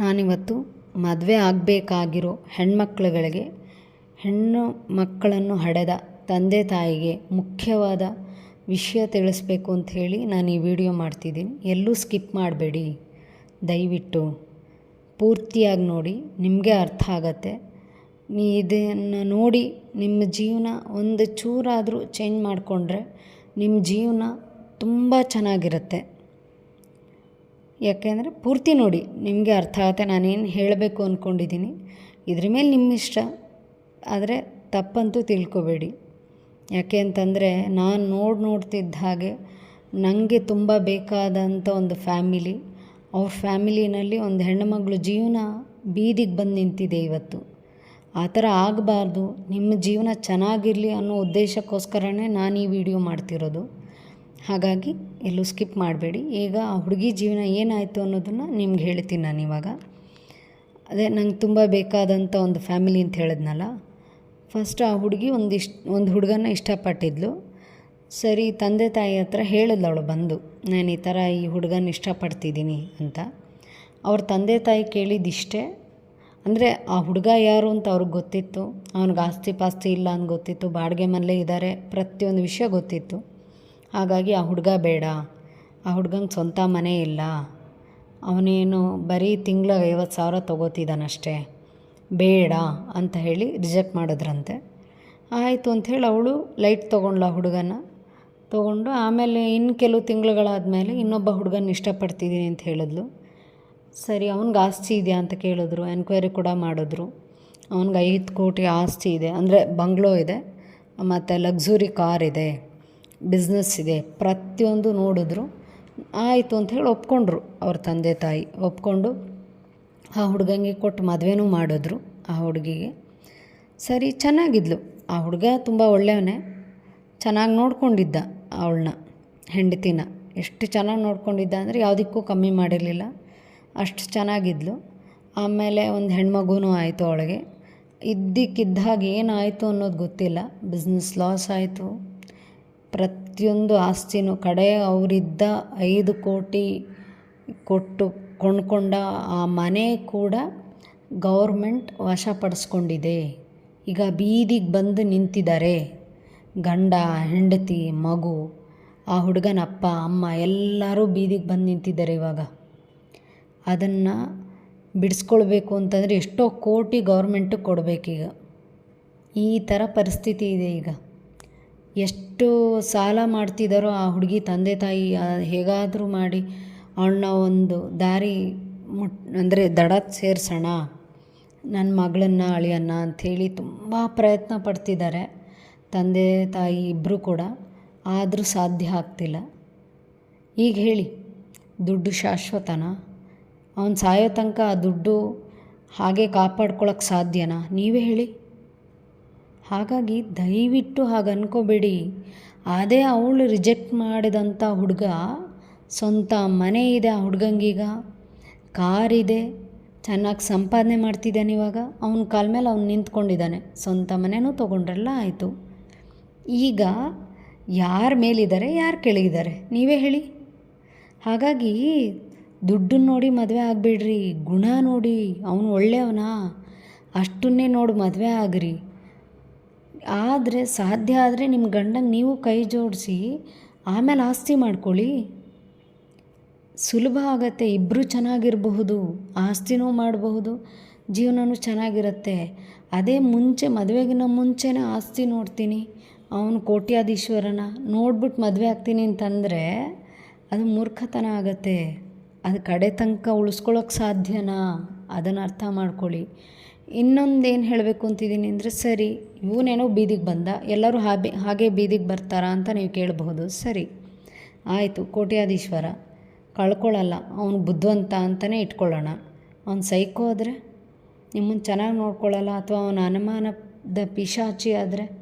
ನಾನಿವತ್ತು ಮದುವೆ ಆಗಬೇಕಾಗಿರೋ ಹೆಣ್ಮಕ್ಳುಗಳಿಗೆ ಹೆಣ್ಣು ಮಕ್ಕಳನ್ನು ಹಡೆದ ತಂದೆ ತಾಯಿಗೆ ಮುಖ್ಯವಾದ ವಿಷಯ ತಿಳಿಸ್ಬೇಕು ಅಂತ ಹೇಳಿ ನಾನು ಈ ವಿಡಿಯೋ ಮಾಡ್ತಿದ್ದೀನಿ. ಎಲ್ಲೂ ಸ್ಕಿಪ್ ಮಾಡಬೇಡಿ. ದಯವಿಟ್ಟು ಪೂರ್ತಿಯಾಗಿ ನೋಡಿ, ನಿಮಗೆ ಅರ್ಥ ಆಗತ್ತೆ. ನೀ ಇದನ್ನು ನೋಡಿ ನಿಮ್ಮ ಜೀವನ ಒಂದು ಚೂರಾದರೂ ಚೇಂಜ್ ಮಾಡಿಕೊಂಡ್ರೆ ನಿಮ್ಮ ಜೀವನ ತುಂಬ ಚೆನ್ನಾಗಿರುತ್ತೆ. ಯಾಕೆಂದರೆ ಪೂರ್ತಿ ನೋಡಿ, ನಿಮಗೆ ಅರ್ಥ ಆಗುತ್ತೆ, ನಾನೇನು ಹೇಳಬೇಕು ಅಂದ್ಕೊಂಡಿದ್ದೀನಿ ಇದ್ರ ಮೇಲೆ ನಿಮ್ಮ ಇಷ್ಟ, ಆದರೆ ತಪ್ಪಂತೂ ತಿಳ್ಕೊಬೇಡಿ. ಯಾಕೆ ಅಂತಂದರೆ ನಾನು ನೋಡಿ ನೋಡ್ತಿದ್ದ ಹಾಗೆ ನನಗೆ ತುಂಬ ಬೇಕಾದಂಥ ಒಂದು ಫ್ಯಾಮಿಲಿ, ಅವ್ರ ಫ್ಯಾಮಿಲಿನಲ್ಲಿ ಒಂದು ಹೆಣ್ಣುಮಗಳು ಜೀವನ ಬೀದಿಗೆ ಬಂದು ನಿಂತಿದೆ ಇವತ್ತು. ಆ ಥರ ಆಗಬಾರ್ದು, ನಿಮ್ಮ ಜೀವನ ಚೆನ್ನಾಗಿರಲಿ ಅನ್ನೋ ಉದ್ದೇಶಕ್ಕೋಸ್ಕರನೇ ನಾನು ಈ ವಿಡಿಯೋ ಮಾಡ್ತಿರೋದು. ಹಾಗಾಗಿ ಎಲ್ಲೂ ಸ್ಕಿಪ್ ಮಾಡಬೇಡಿ. ಈಗ ಆ ಹುಡುಗಿ ಜೀವನ ಏನಾಯಿತು ಅನ್ನೋದನ್ನು ನಿಮ್ಗೆ ಹೇಳ್ತೀನಿ ನಾನು ಇವಾಗ. ಅದೇ ನಂಗೆ ತುಂಬ ಬೇಕಾದಂಥ ಒಂದು ಫ್ಯಾಮಿಲಿ ಅಂತ ಹೇಳಿದ್ನಲ್ಲ ಫಸ್ಟ್ ಆ ಹುಡುಗಿ ಒಂದಿಷ್ಟು, ಒಂದು ಹುಡುಗನ ಇಷ್ಟಪಟ್ಟಿದ್ಲು. ಸರಿ, ತಂದೆ ತಾಯಿ ಹತ್ರ ಹೇಳಿದ್ಲು ಅವಳು ಬಂದು, ನಾನು ಈ ಥರ ಈ ಹುಡುಗನ ಇಷ್ಟಪಡ್ತಿದ್ದೀನಿ ಅಂತ. ಅವ್ರ ತಂದೆ ತಾಯಿ ಕೇಳಿದ್ದಿಷ್ಟೇ ಅಂದರೆ ಆ ಹುಡುಗ ಯಾರು ಅಂತ ಅವ್ರಿಗೆ ಗೊತ್ತಿತ್ತು. ಅವ್ನಿಗೆ ಆಸ್ತಿ ಪಾಸ್ತಿ ಇಲ್ಲ ಅಂತ ಗೊತ್ತಿತ್ತು. ಬಾಡಿಗೆ ಮನೇಲೇ ಇದ್ದಾರೆ. ಪ್ರತಿಯೊಂದು ವಿಷಯ ಗೊತ್ತಿತ್ತು. ಹಾಗಾಗಿ ಆ ಹುಡುಗ ಬೇಡ. ಆ ಹುಡ್ಗಂಗೆ ಸ್ವಂತ ಮನೆ ಇಲ್ಲ. ಅವನೇನು ಬರೀ ತಿಂಗಳ ಐವತ್ತು ಸಾವಿರ ತೊಗೋತಿದ್ದಾನಷ್ಟೇ ಬೇಡ ಅಂತ ಹೇಳಿ ರಿಜೆಕ್ಟ್ ಮಾಡಿದ್ರಂತೆ. ಆಯಿತು ಅಂಥೇಳಿ ಅವಳು ಲೈಟ್ ತೊಗೊಂಡ್ಲ ಹುಡುಗನ. ತೊಗೊಂಡು ಆಮೇಲೆ ಇನ್ನು ಕೆಲವು ತಿಂಗಳುಗಳಾದಮೇಲೆ ಇನ್ನೊಬ್ಬ ಹುಡುಗನ ಇಷ್ಟಪಡ್ತಿದ್ದೀನಿ ಅಂತ ಹೇಳಿದ್ಲು. ಸರಿ, ಅವ್ನಿಗೆ ಆಸ್ತಿ ಇದೆಯಾ ಅಂತ ಕೇಳಿದ್ರು, ಎನ್ಕ್ವೈರಿ ಕೂಡ ಮಾಡಿದ್ರು. ಅವ್ನಿಗೆ ಐದು ಕೋಟಿ ಆಸ್ತಿ ಇದೆ. ಅಂದರೆ ಬಂಗ್ಲೋ ಇದೆ, ಮತ್ತು ಲಕ್ಸುರಿ ಕಾರ್ ಇದೆ. ಬಿಸ್ನೆಸ್ ಇದೆ. ಪ್ರತಿಯೊಂದು ನೋಡಿದ್ರು ಆಯಿತು ಅಂತ ಹೇಳಿ ಒಪ್ಕೊಂಡ್ರು ಅವ್ರ ತಂದೆ ತಾಯಿ. ಒಪ್ಕೊಂಡು ಆ ಹುಡುಗಂಗೆ ಕೊಟ್ಟು ಮದುವೆನೂ ಮಾಡಿದ್ರು ಆ ಹುಡುಗಿಗೆ. ಸರಿ, ಚೆನ್ನಾಗಿದ್ಲು. ಆ ಹುಡುಗ ತುಂಬ ಒಳ್ಳೆಯವನೇ. ಚೆನ್ನಾಗಿ ನೋಡ್ಕೊಂಡಿದ್ದ ಅವಳನ್ನ, ಹೆಂಡತಿನ. ಎಷ್ಟು ಚೆನ್ನಾಗಿ ನೋಡ್ಕೊಂಡಿದ್ದ ಅಂದರೆ ಯಾವುದಕ್ಕೂ ಕಮ್ಮಿ ಮಾಡಿರಲಿಲ್ಲ. ಅಷ್ಟು ಚೆನ್ನಾಗಿದ್ಲು. ಆಮೇಲೆ ಒಂದು ಹೆಣ್ಮಗುನೂ ಆಯಿತು ಅವಳಿಗೆ. ಇದ್ದಕ್ಕಿದ್ದಾಗ ಏನಾಯಿತು ಅನ್ನೋದು ಗೊತ್ತಿಲ್ಲ. ಬಿಸ್ನೆಸ್ ಲಾಸ್ ಆಯಿತು. ಪ್ರತಿಯೊಂದು ಆಸ್ತಿನೂ ಕಡೆ ಅವರಿದ್ದ ಐದು ಕೋಟಿ ಕೊಟ್ಟು ಕೊಂಡ್ಕೊಂಡ ಆ ಮನೆ ಕೂಡ ಗೌರ್ಮೆಂಟ್ ವಶಪಡಿಸ್ಕೊಂಡಿದೆ. ಈಗ ಬೀದಿಗೆ ಬಂದು ನಿಂತಿದ್ದಾರೆ. ಗಂಡ, ಹೆಂಡತಿ, ಮಗು, ಆ ಹುಡುಗನ ಅಪ್ಪ ಅಮ್ಮ ಎಲ್ಲರೂ ಬೀದಿಗೆ ಬಂದು ನಿಂತಿದ್ದಾರೆ ಇವಾಗ. ಅದನ್ನು ಬಿಡಿಸ್ಕೊಳ್ಬೇಕು ಅಂತಂದರೆ ಎಷ್ಟೋ ಕೋಟಿ ಗೌರ್ಮೆಂಟು ಕೊಡಬೇಕೀಗ. ಈ ಥರ ಪರಿಸ್ಥಿತಿ ಇದೆ ಈಗ. ಎಷ್ಟು ಸಾಲ ಮಾಡ್ತಿದ್ದಾರೋ ಆ ಹುಡುಗಿ ತಂದೆ ತಾಯಿ ಹೇಗಾದರೂ ಮಾಡಿ ಅವಳನ್ನ ಒಂದು ದಾರಿ ಮುಟ್, ಅಂದರೆ ದಡ ಸೇರಿಸೋಣ ನನ್ನ ಮಗಳನ್ನ ಅಳಿಯನ್ನ ಅಂಥೇಳಿ ತುಂಬ ಪ್ರಯತ್ನ ಪಡ್ತಿದ್ದಾರೆ ತಂದೆ ತಾಯಿ ಇಬ್ಬರು ಕೂಡ. ಆದರೂ ಸಾಧ್ಯ ಆಗ್ತಿಲ್ಲ. ಈಗ ಹೇಳಿ, ದುಡ್ಡು ಶಾಶ್ವತನಾ? ಅವನು ಸಾಯೋ ತನಕ ಆ ದುಡ್ಡು ಹಾಗೆ ಕಾಪಾಡ್ಕೊಳಕ್ಕೆ ಸಾಧ್ಯನಾ? ನೀವೇ ಹೇಳಿ. ಹಾಗಾಗಿ ದಯವಿಟ್ಟು ಹಾಗೆ ಅನ್ಕೋಬೇಡಿ ಅದೇ ಅವಳು ರಿಜೆಕ್ಟ್ ಮಾಡಿದಂಥ ಹುಡುಗ ಸ್ವಂತ ಮನೆ ಇದೆ ಆ ಹುಡುಗಂಗೀಗ. ಕಾರಿದೆ ಚೆನ್ನಾಗಿ ಸಂಪಾದನೆ ಮಾಡ್ತಿದ್ದಾನೆ ಇವಾಗ. ಅವನ ಕಾಲ ಮೇಲೆ ಅವ್ನು ನಿಂತ್ಕೊಂಡಿದ್ದಾನೆ. ಸ್ವಂತ ಮನೆನೂ ತೊಗೊಂಡ್ರಲ್ಲ, ಆಯಿತು. ಈಗ ಯಾರ ಮೇಲಿದ್ದಾರೆ, ಯಾರು ಕೆಳಗಿದ್ದಾರೆ? ನೀವೇ ಹೇಳಿ. ಹಾಗಾಗಿ ದುಡ್ಡು ನೋಡಿ ಮದುವೆ ಆಗಬೇಡ್ರಿ, ಗುಣ ನೋಡಿ. ಅವನು ಒಳ್ಳೆಯವನಾ? ಅಷ್ಟನ್ನೇ ನೋಡಿ ಮದುವೆ ಆಗ್ರಿ. ಆದರೆ, ಸಾಧ್ಯ ಆದರೆ ನಿಮ್ಮ ಗಂಡನ ನೀವು ಕೈ ಜೋಡಿಸಿ, ಆಮೇಲೆ ಆಸ್ತಿ ಮಾಡ್ಕೊಳ್ಳಿ. ಸುಲಭ ಆಗತ್ತೆ ಇಬ್ಬರು ಚೆನ್ನಾಗಿರಬಹುದು, ಆಸ್ತಿನೂ ಮಾಡಬಹುದು ಜೀವನವೂ ಚೆನ್ನಾಗಿರುತ್ತೆ. ಅದೇ ಮುಂಚೆ, ಮದುವೆಗಿನ ಮುಂಚೆನೇ ಆಸ್ತಿ ನೋಡ್ತೀನಿ, ಅವನು ಕೋಟ್ಯಾಧೀಶ್ವರನ. ನೋಡ್ಬಿಟ್ಟು ಮದುವೆ ಆಗ್ತೀನಿ ಅಂತಂದರೆ ಅದು ಮೂರ್ಖತನ ಆಗತ್ತೆ. ಅದು ಕಡೆ ತನಕ ಉಳಿಸ್ಕೊಳ್ಳೋಕೆ ಸಾಧ್ಯನಾ? ಅದನ್ನು ಅರ್ಥ ಮಾಡ್ಕೊಳ್ಳಿ. ಇನ್ನೊಂದು ಏನು ಹೇಳಬೇಕು ಅಂತಿದ್ದೀನಿ ಅಂದರೆ, ಸರಿ, ಇವನೇನೋ ಬೀದಿಗೆ ಬಂದ, ಎಲ್ಲರೂ ಹಾಬಿ, ಹಾಗೆ ಬೀದಿಗೆ ಬರ್ತಾರಾ ಅಂತ ನೀವು ಕೇಳಬಹುದು, ಸರಿ. ಆಯಿತು, ಕೋಟ್ಯಾಧೀಶ್ವರ ಕಳ್ಕೊಳ್ಳಲ್ಲ ಅವನು ಬುದ್ಧಿವಂತ ಅಂತಲೇ ಇಟ್ಕೊಳ್ಳೋಣ. ಅವ್ನು ಸೈಕೋ ಆದರೆ? ನಿಮ್ಮನ್ನು ಚೆನ್ನಾಗಿ ನೋಡ್ಕೊಳ್ಳಲ್ಲ ಅಥವಾ ಅವನ ಅನುಮಾನದ ಪಿಶಾಚಿ ಆದರೆ?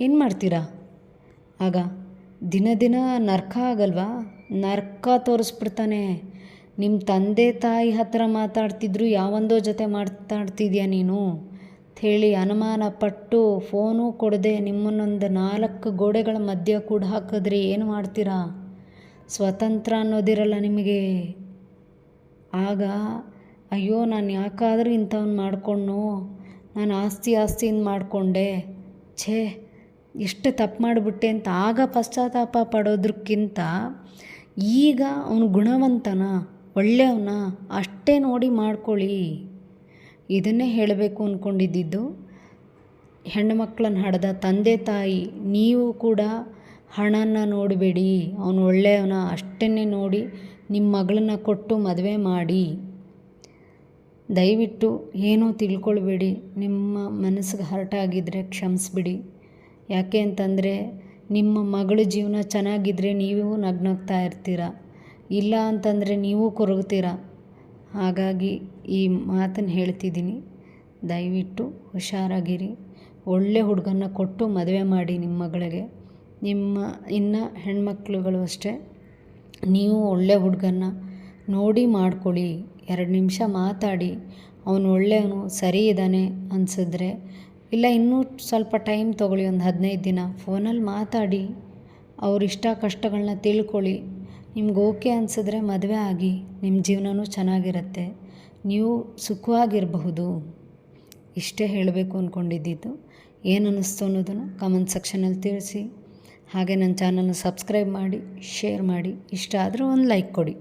ಏನು ಮಾಡ್ತೀರಾ? ಆಗ ದಿನ ದಿನ ನರ್ಕ ಆಗಲ್ವಾ? ನರ್ಕ ತೋರಿಸ್ಬಿಡ್ತಾನೆ. ನಿಮ್ಮ ತಂದೆ ತಾಯಿ ಹತ್ರ ಮಾತಾಡ್ತಿದ್ರು, ಯಾವೊಂದೋ ಜೊತೆ ಮಾತಾಡ್ತಿದ್ಯಾ ನೀನು? ಹೇಳಿ, ಅನುಮಾನ ಪಟ್ಟು ಫೋನು ಕೊಡದೆ ನಿಮ್ಮನ್ನೊಂದು ನಾಲ್ಕು ಗೋಡೆಗಳ ಮಧ್ಯ ಕೂಡ ಹಾಕಿದ್ರೆ ಏನು ಮಾಡ್ತೀರಾ? ಸ್ವತಂತ್ರ ಅನ್ನೋದಿರಲ್ಲ ನಿಮಗೆ. ಆಗ, ಅಯ್ಯೋ, ನಾನು ಯಾಕಾದರೂ ಇಂಥವ್ನು ಮಾಡಿಕೊಂಡು, ನಾನು ಆಸ್ತಿ ಆಸ್ತಿಯಿಂದ ಮಾಡಿಕೊಂಡೆ. ಛೇ ಎಷ್ಟು ತಪ್ಪು ಮಾಡಿಬಿಟ್ಟೆ ಅಂತ ಆಗ ಪಶ್ಚಾತ್ತಾಪ ಪಡೋದಕ್ಕಿಂತ ಈಗ ಅವನು ಗುಣವಂತನ? ಒಳ್ಳೆಯವನ ಅಷ್ಟೇ ನೋಡಿ ಮಾಡ್ಕೊಳ್ಳಿ. ಇದನ್ನೇ ಹೇಳಬೇಕು ಅಂದ್ಕೊಂಡಿದ್ದಿದ್ದು ಹೆಣ್ಣು ಮಕ್ಕಳನ್ನ ಹಡೆದ ತಂದೆ ತಾಯಿ, ನೀವು ಕೂಡ ಹಣನ ನೋಡಬೇಡಿ. ಅವನು ಒಳ್ಳೆಯವನ ಅಷ್ಟನ್ನೇ ನೋಡಿ ನಿಮ್ಮ ಮಗಳನ್ನ ಕೊಟ್ಟು ಮದುವೆ ಮಾಡಿ. ದಯವಿಟ್ಟು ಏನೂ ತಿಳ್ಕೊಳ್ಬೇಡಿ. ನಿಮ್ಮ ಮನಸ್ಸಿಗೆ ಹರ್ಟ್ ಆಗಿದ್ದರೆ ಕ್ಷಮಿಸ್ಬಿಡಿ. ಯಾಕೆ ಅಂತಂದರೆ ನಿಮ್ಮ ಮಗಳ ಜೀವನ ಚೆನ್ನಾಗಿದ್ದರೆ ನೀವು ನಗ್ನಗ್ತಾ ಇರ್ತೀರ? ಇಲ್ಲ ಅಂತಂದರೆ ನೀವು ಕೊರಗ್ತೀರ ಹಾಗಾಗಿ ಈ ಮಾತನ್ನು ಹೇಳ್ತಿದ್ದೀನಿ. ದಯವಿಟ್ಟು ಹುಷಾರಾಗಿರಿ. ಒಳ್ಳೆ ಹುಡುಗನ್ನ ಕೊಟ್ಟು ಮದುವೆ ಮಾಡಿ ನಿಮ್ಮ ಮಗಳಿಗೆ. ನಿಮ್ಮ, ಇನ್ನು ಹೆಣ್ಮಕ್ಳುಗಳು ಅಷ್ಟೇ. ನೀವು ಒಳ್ಳೆ ಹುಡುಗನ್ನ ನೋಡಿ ಮಾಡ್ಕೊಳ್ಳಿ. ಎರಡು ನಿಮಿಷ ಮಾತಾಡಿ. ಅವನು ಒಳ್ಳೆಯವನು, ಸರಿ ಇದ್ದಾನೆ ಅನಿಸಿದ್ರೆ. ಇಲ್ಲ, ಇನ್ನೂ ಸ್ವಲ್ಪ ಟೈಮ್ ತೊಗೊಳ್ಳಿ, ಒಂದು ಹದಿನೈದು ದಿನ. ಫೋನಲ್ಲಿ ಮಾತಾಡಿ. ಅವ್ರ ಇಷ್ಟ ಕಷ್ಟಗಳನ್ನ ತಿಳ್ಕೊಳ್ಳಿ. ನಿಮ್ಗೆ ಓಕೆ ಅನಿಸಿದ್ರೆ ಮದುವೆ ಆಗಿ ನಿಮ್ಮ ಜೀವನವೂ ಚೆನ್ನಾಗಿರುತ್ತೆ. ನೀವು ಸುಖವಾಗಿರಬಹುದು. ಇಷ್ಟೇ ಹೇಳಬೇಕು ಅಂದ್ಕೊಂಡಿದ್ದಿದ್ದು ಏನು ಅನ್ನಿಸ್ತು ಅನ್ನೋದನ್ನು ಕಮೆಂಟ್ ಸೆಕ್ಷನಲ್ಲಿ ತಿಳಿಸಿ. ಹಾಗೆ ನನ್ನ ಚಾನಲ್ನ ಸಬ್ಸ್ಕ್ರೈಬ್ ಮಾಡಿ ಶೇರ್ ಮಾಡಿ. ಇಷ್ಟ ಆದರೂ ಒಂದು ಲೈಕ್ ಕೊಡಿ.